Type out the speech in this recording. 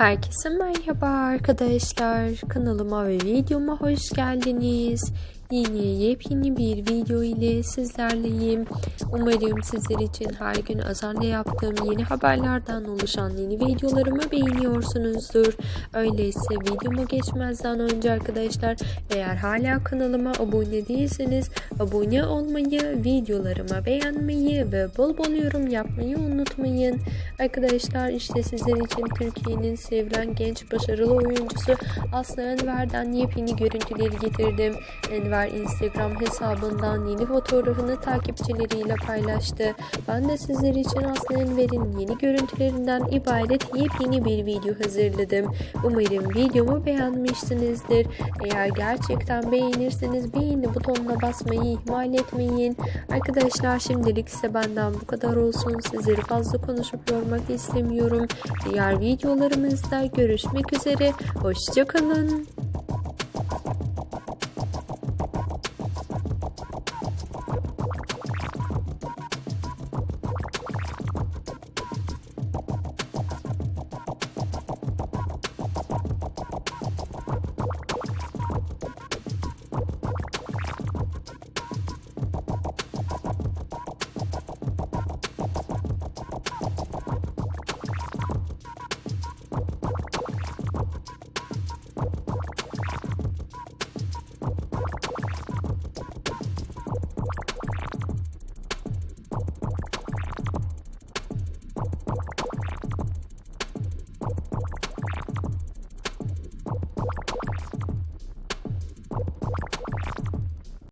Herkese merhaba arkadaşlar. Kanalıma ve videoma hoş geldiniz. Yeni yepyeni bir video ile sizlerleyim. Umarım sizler için her gün azarla yaptığım yeni haberlerden oluşan yeni videolarımı beğeniyorsunuzdur. Öyleyse videomu geçmezden önce arkadaşlar eğer hala kanalıma abone değilseniz abone olmayı, videolarımı beğenmeyi ve bol bol yorum yapmayı unutmayın. Arkadaşlar işte sizler için Türkiye'nin sevilen genç başarılı oyuncusu Aslı Enver'den yepyeni görüntüleri getirdim. Enver Instagram hesabından yeni fotoğrafını takipçileriyle paylaştı. Ben de sizler için Aslı Enver'in yeni görüntülerinden ibaret yepyeni bir video hazırladım. Umarım videomu beğenmişsinizdir. Eğer gerçekten beğenirseniz beğeni butonuna basmayı ihmal etmeyin. Arkadaşlar şimdilik ise benden bu kadar olsun. Sizleri fazla konuşup yormak istemiyorum. Diğer videolarımızda görüşmek üzere. Hoşçakalın.